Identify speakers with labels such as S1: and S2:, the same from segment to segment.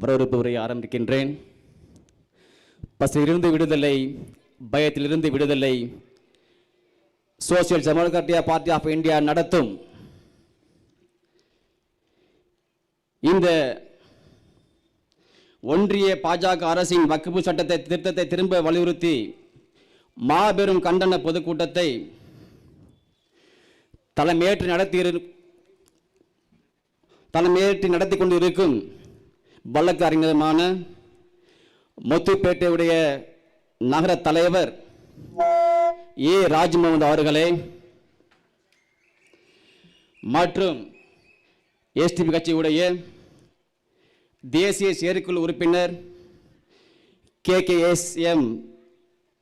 S1: வரவிருப்பு உரையை ஆரம்பிக்கின்றேன். பசியிலிருந்து விடுதலை பயத்திலிருந்து விடுதலை social democratic party of India நடத்தும். இந்த ஒன்றிய பாஜக அரசின் வக்குப்பு சட்டத்தை திருத்தத்தை திரும்ப வலியுறுத்தி மாபெரும் கண்டன பொதுக்கூட்டத்தை தலைமையேற்று நடத்தி தலைமையேற்று நடத்தி கொண்டிருக்கும் வழக்கு அறிஞருமான முத்துப்பேட்டையுடைய நகர தலைவர் ஏ. ராஜ்மோகன் அவர்களே மற்றும் எஸ்டிபி கட்சியுடைய தேசிய செயற்குழு உறுப்பினர் K. K. S. M.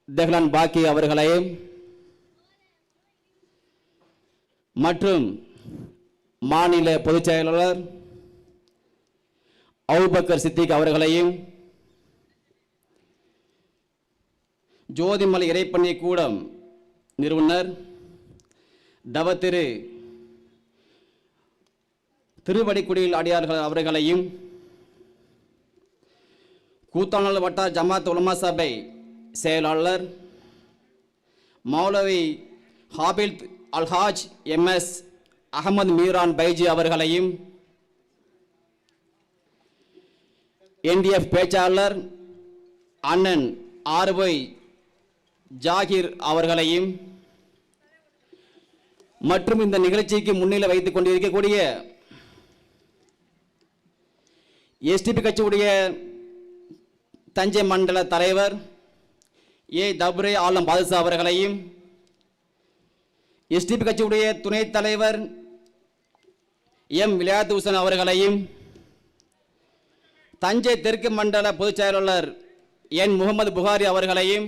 S1: Tehlan Baqavi அவர்களையும் மற்றும் மாநில பொதுச் செயலாளர் அவுபக்கர் சித்திக் அவர்களையும் ஜோதிமலை இறைப்பண்ணை கூடம் நிறுவனர் தவ திரு திருவடிக்குடியில் அடியார்கள் அவர்களையும் கூத்தானல் வட்டார் ஜமாத் உலமா சபை செயலாளர் மௌலவி ஹாபில் அல்ஹாஜ் எம்எஸ் அகமது மீரான் பைஜி அவர்களையும் என்டிஎஃப் பேச்சாளர் அண்ணன் ஆர்ஒய் ஜாகிர் அவர்களையும் மற்றும் இந்த நிகழ்ச்சிக்கு முன்னிலை வைத்துக் கொண்டிருக்கக்கூடிய எஸ்டிபி கட்சியுடைய தஞ்சை மண்டல தலைவர் ஏ. தபுரே ஆலம் பாதுசா அவர்களையும் எஸ்டிபி கட்சியுடைய துணைத் தலைவர் எம். விளையாட்டு ஹுசன் அவர்களையும் தஞ்சை தெற்கு மண்டல பொதுச் செயலாளர் என் முகமது புகாரி அவர்களையும்